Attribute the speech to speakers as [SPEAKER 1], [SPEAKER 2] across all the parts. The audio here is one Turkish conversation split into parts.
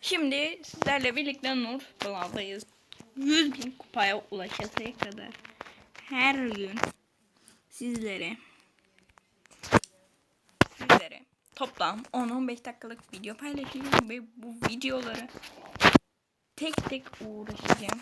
[SPEAKER 1] Şimdi sizlerle birlikte Nur Dolab'dayız. 100 bin kupaya ulaşasıya kadar her gün sizlere sizlere toplam 10-15 dakikalık video paylaşacağım ve bu videoları tek tek uğraşacağım.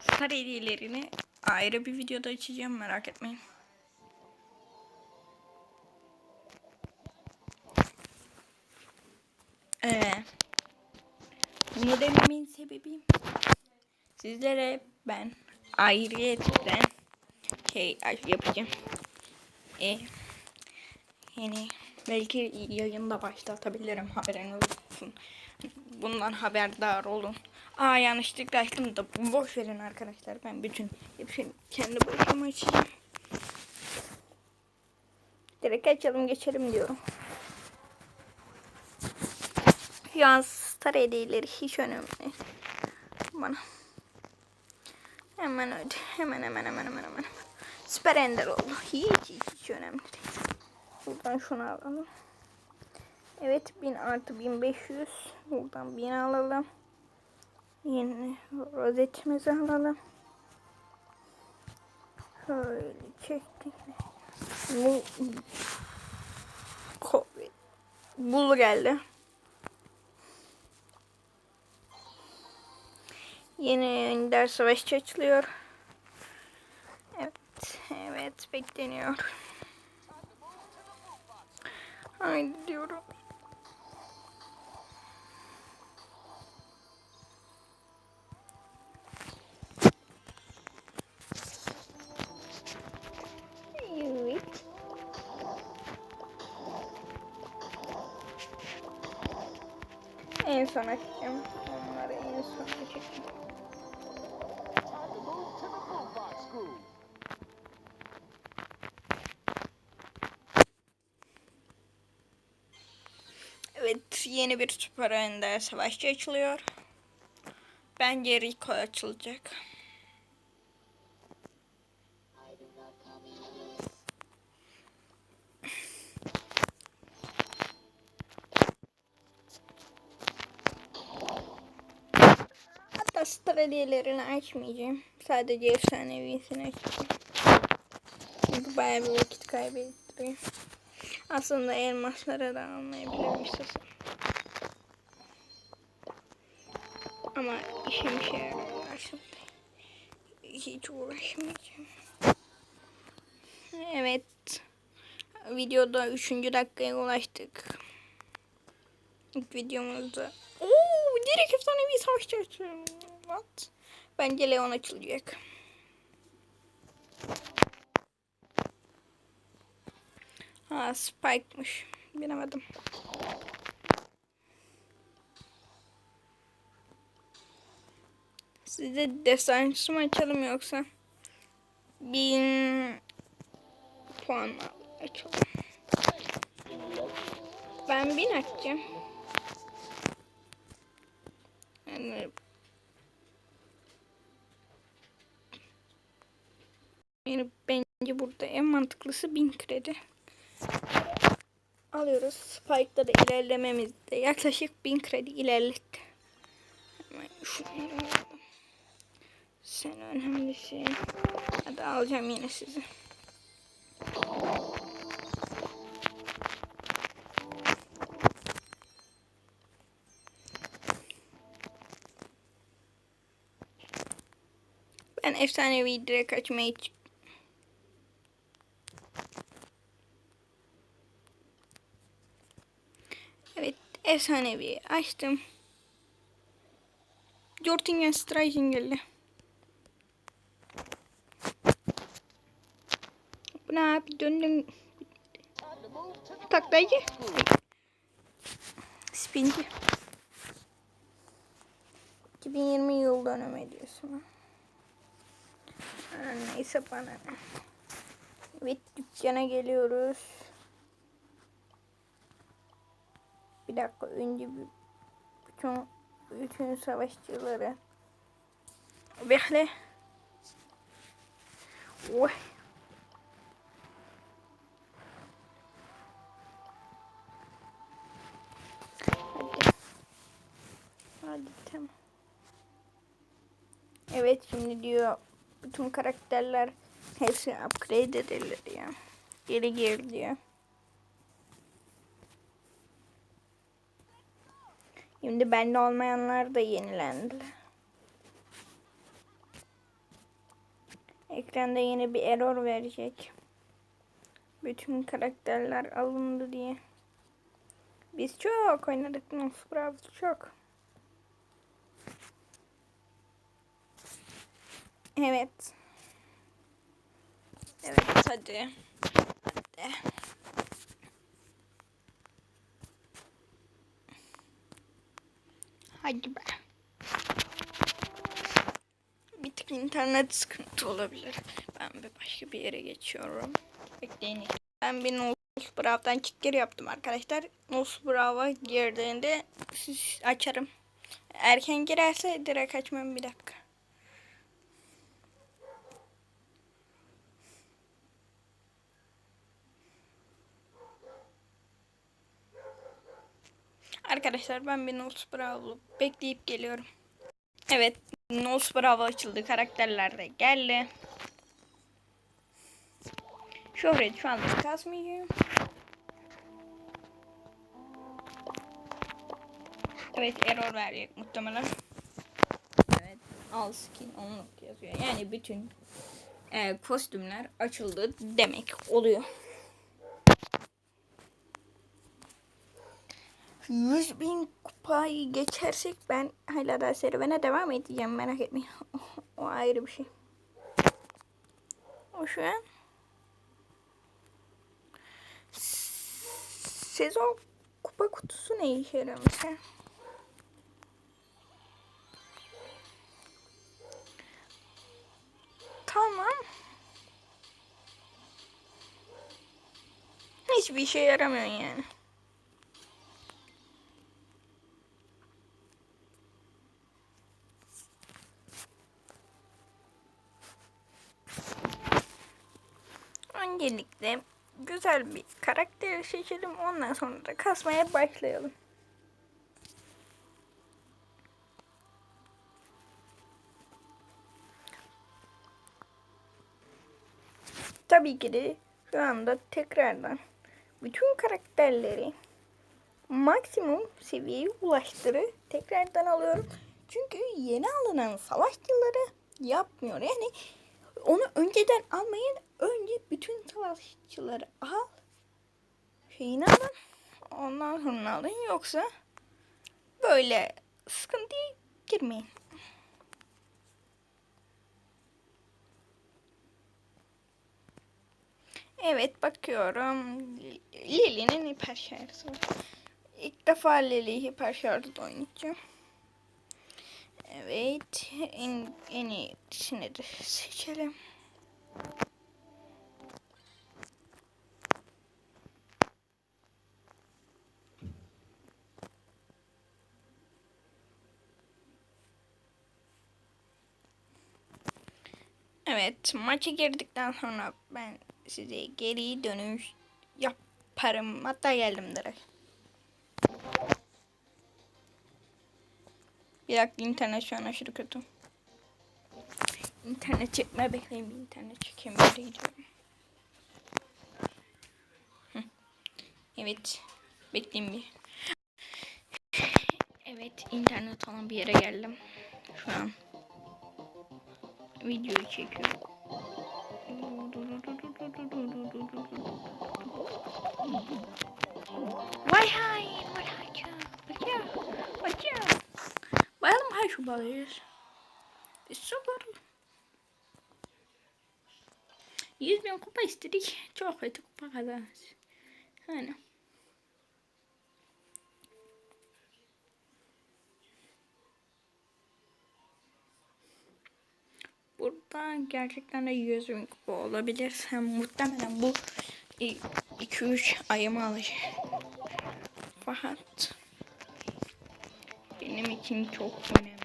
[SPEAKER 1] Star hediyelerini ayrı bir videoda açacağım merak etmeyin. Ee, bunu dememin sebebi sizlere ben ayrıyetten şey yapacağım. Ee, yani belki yayında başlatabilirim haberiniz olsun. Bundan haberdar olun. Aa yanlışlıkla açtım da boş verin arkadaşlar. Ben bütün hepsini kendi başıma açacağım. Direkt açalım geçelim diyorum. Şu an star hediyeleri hiç önemli. Bana. Hemen öde. Hemen hemen hemen hemen hemen. Süper ender oldu. Hiç hiç, hiç önemli değil. Buradan şunu alalım. Evet 1000 artı 1500. Buradan 1000 alalım. Yeni rozetimizi alalım. Şöyle çektik. Bu. Bulu geldi. Yeni ders savaşı açılıyor. Evet, evet bekleniyor. Haydi diyorum. En son açacağım. Onları en son açacağım. Evet yeni bir süper ender savaşçı açılıyor. Bence Rico açılacak. Hatta star hediyelerini açmayacağım. Sadece efsanevisini açacağım. Çünkü bayağı bir vakit kaybettiriyor. Aslında elmaslara da almayabilirim istesem. Ama işim şey yarar. Hiç uğraşmayacağım. Evet. Videoda 3. dakikaya ulaştık. İlk videomuzda. Oo, direkt efsanevi savaşçı açıyorum. What? Bence Leon açılacak. Ha Spike'mış. Bilemedim. Size destansı mı açalım yoksa? Bin puan açalım? Ben bin açacağım. Yani bence burada en mantıklısı bin kredi. Alıyoruz. Spike'da da ilerlememizde yaklaşık bin kredi ilerletti. Sen önemlisin. Hadi alacağım yine sizi. Ben efsanevi direkt açmayı Evet, efsanevi açtım. Jortingen Striking geldi. Bu ne abi döndüm. Taklayıcı. Spinci. 2020 yıl dönümü ediyorsun. Neyse bana. Evet dükkana geliyoruz. Bir dakika önce bütün bütün savaşçıları bekle. Oy. Hadi. Hadi tamam. Evet şimdi diyor bütün karakterler hepsi upgrade edilir diyor. Geri gir diyor. Şimdi bende olmayanlar da yenilendi. Ekranda yeni bir error verecek. Bütün karakterler alındı diye. Biz çok oynadık Bravo çok. Evet. Evet hadi. Hadi. Hadi be. Bir tık internet sıkıntı olabilir. Ben bir başka bir yere geçiyorum. Bekleyin. Ben bir Nose Brav'dan çık geri yaptım arkadaşlar. Nose Brav'a girdiğinde açarım. Erken girerse direkt açmam bir dakika. Arkadaşlar ben bir Nose Bravo bekleyip geliyorum. Evet Nose Bravo açıldı. Karakterler de geldi. Şöhret şu anda kasmıyor. Evet error verecek muhtemelen. Evet al skin onluk yazıyor. Yani bütün e, kostümler açıldı demek oluyor. 100 bin kupayı geçersek ben hala da serüvene devam edeceğim merak etmeyin. o ayrı bir şey. O şu an sezon kupa kutusu ne işe yaramış ha? Tamam. Hiçbir işe yaramıyor yani. Öncelikle güzel bir karakter seçelim. Ondan sonra da kasmaya başlayalım. Tabii ki de şu anda tekrardan bütün karakterleri maksimum seviyeye ulaştırı tekrardan alıyorum. Çünkü yeni alınan savaşçıları yapmıyor. Yani onu önceden almayın. Önce bütün savaşçıları al. Şeyini alın. Ondan sonra alın. Yoksa böyle sıkıntıya girmeyin. Evet bakıyorum. Lily'nin hiper şarjı. İlk defa Lily hiper şarjı oynayacağım. Evet. En, en iyisini de seçelim. Evet, maça girdikten sonra ben size geri dönüş yaparım. Hatta geldim direkt. Bir dakika internet şu an aşırı kötü. İnternet çekme bekleyin bir internet çekeyim böyle. Evet. Bekleyin bir. Evet internet olan bir yere geldim. Şu an videoyu çekiyorum. Vay hay, vay vay Bayalım hay şu balığı. Süper. 100 bin kupa istedik. Çok kötü kupa kazanırız. Hani. Burada gerçekten de 100 bin kupa olabilir. Sen muhtemelen bu 2-3 ayımı alacak. Fakat benim için çok önemli.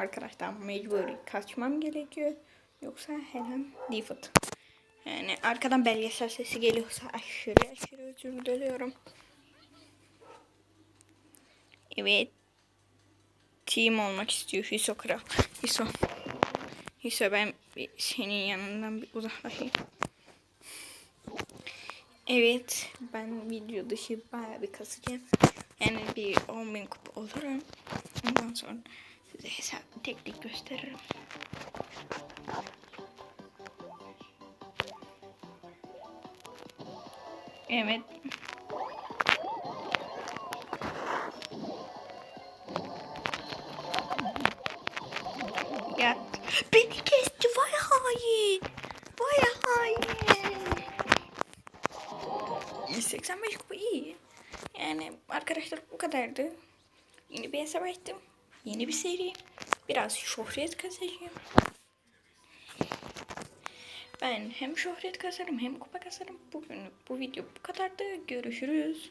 [SPEAKER 1] Arkadaşlar mecburi kaçmam gerekiyor. Yoksa her an default. Yani arkadan belgesel sesi geliyorsa aşırı aşırı özür diliyorum. Evet. Team olmak istiyor Hiso Kral. Hiso. Hiso ben bir senin yanından bir uzaklaşayım. Evet. Ben video dışı bayağı bir kasacağım. Yani bir 10 bin kupa olurum. Ondan sonra size hesap tek tek gösteririm. Evet. Ya beni kesti vay hain. Vay hain. 185 kupa iyi. Yani arkadaşlar bu kadardı. Yeni bir hesap açtım. Yeni bir seri. Biraz şöhret kasacağım. Ben hem şöhret kasarım hem kupa kasarım. Bugün bu video bu kadardı. Görüşürüz.